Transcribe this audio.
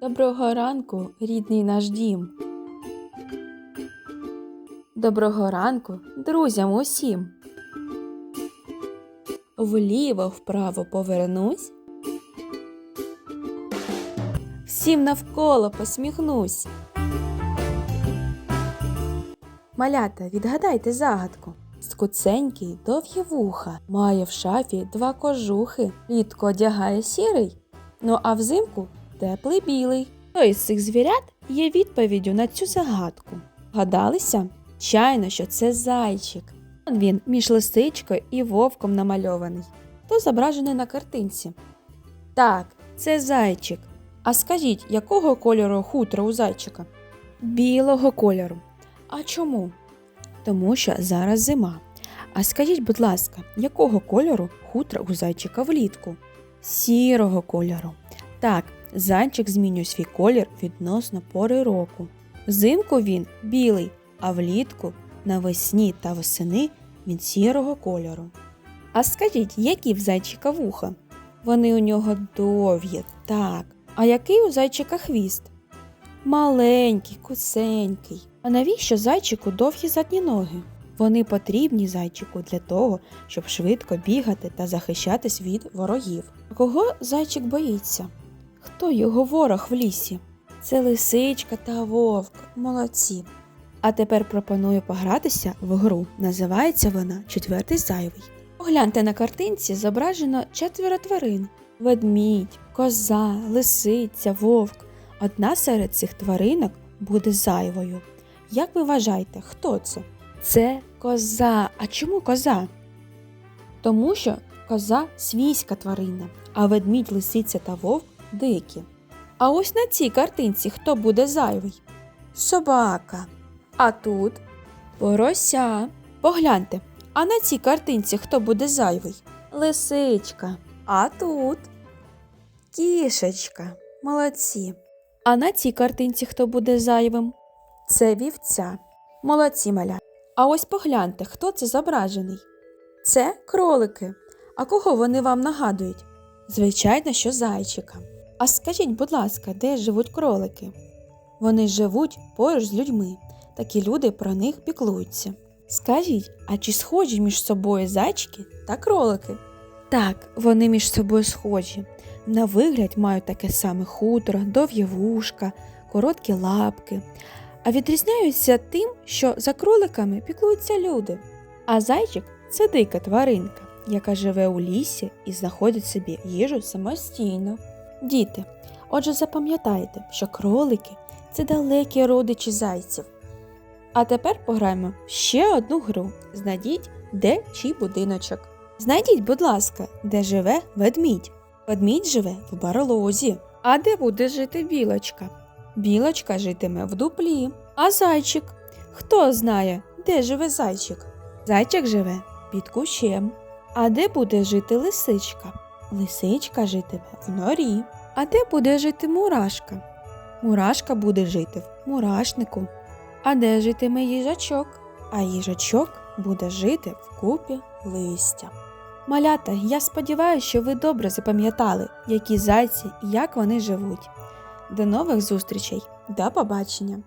Доброго ранку, рідний наш дім. Доброго ранку, друзям усім. Вліво вправо повернусь. Всім навколо посміхнусь. Малята, відгадайте загадку. Скуценький, довгі вуха, має в шафі два кожухи, літко одягає сірий, ну а взимку теплий білий. Хто із цих звірят є відповіддю на цю загадку? Гадалися? Чайно, що це зайчик. Он він між лисичкою і вовком намальований. Хто зображений на картинці? Так, це зайчик. А скажіть, якого кольору хутро у зайчика? Білого кольору. А чому? Тому що зараз зима. А скажіть, будь ласка, якого кольору хутро у зайчика влітку? Сірого кольору. Так, зайчик змінює свій колір відносно пори року. Взимку він білий, а влітку навесні та восени він сірого кольору. А скажіть, які в зайчика вуха? Вони у нього довгі, так. А який у зайчика хвіст? Маленький, кусенький. А навіщо зайчику довгі задні ноги? Вони потрібні зайчику для того, щоб швидко бігати та захищатись від ворогів. Кого зайчик боїться? Хто його ворог в лісі? Це лисичка та вовк. Молодці. А тепер пропоную погратися в гру. Називається вона Четвертий зайвий. Погляньте на картинці зображено четверо тварин: ведмідь, коза, лисиця, вовк. Одна серед цих тваринок буде зайвою. Як ви вважаєте, хто це? Це коза. А чому коза? Тому що коза свійська тварина, а ведмідь, лисиця та вовк дикі. А ось на цій картинці хто буде зайвий? Собака. А тут порося. Погляньте, а на цій картинці хто буде зайвий? Лисичка. А тут кішечка. Молодці. А на цій картинці хто буде зайвим? Це вівця. Молодці маля. А ось погляньте, хто це зображений. Це кролики. А кого вони вам нагадують? Звичайно, що зайчика. А скажіть, будь ласка, де живуть кролики? Вони живуть поруч з людьми. Такі люди про них піклуються. Скажіть, а чи схожі між собою зайчики та кролики? Так, вони між собою схожі. На вигляд мають таке саме хутро, довгі вушка, короткі лапки, а відрізняються тим, що за кроликами піклуються люди. А зайчик це дика тваринка, яка живе у лісі і знаходить собі їжу самостійно. Діти, отже, запам'ятайте, що кролики це далекі родичі зайців. А тепер пограємо ще одну гру. Знайдіть, де чий будиночок. Знайдіть, будь ласка, де живе ведмідь. Ведмідь живе в барлозі. А де буде жити білочка? Білочка житиме в дуплі. А зайчик? Хто знає, де живе зайчик? Зайчик живе під кущем. А де буде жити лисичка? Лисичка житиме в норі. А де буде жити мурашка? Мурашка буде жити в мурашнику. А де житиме їжачок? А їжачок буде жити в купі листя. Малята, я сподіваюся, що ви добре запам'ятали, які зайці і як вони живуть. До нових зустрічей, до побачення!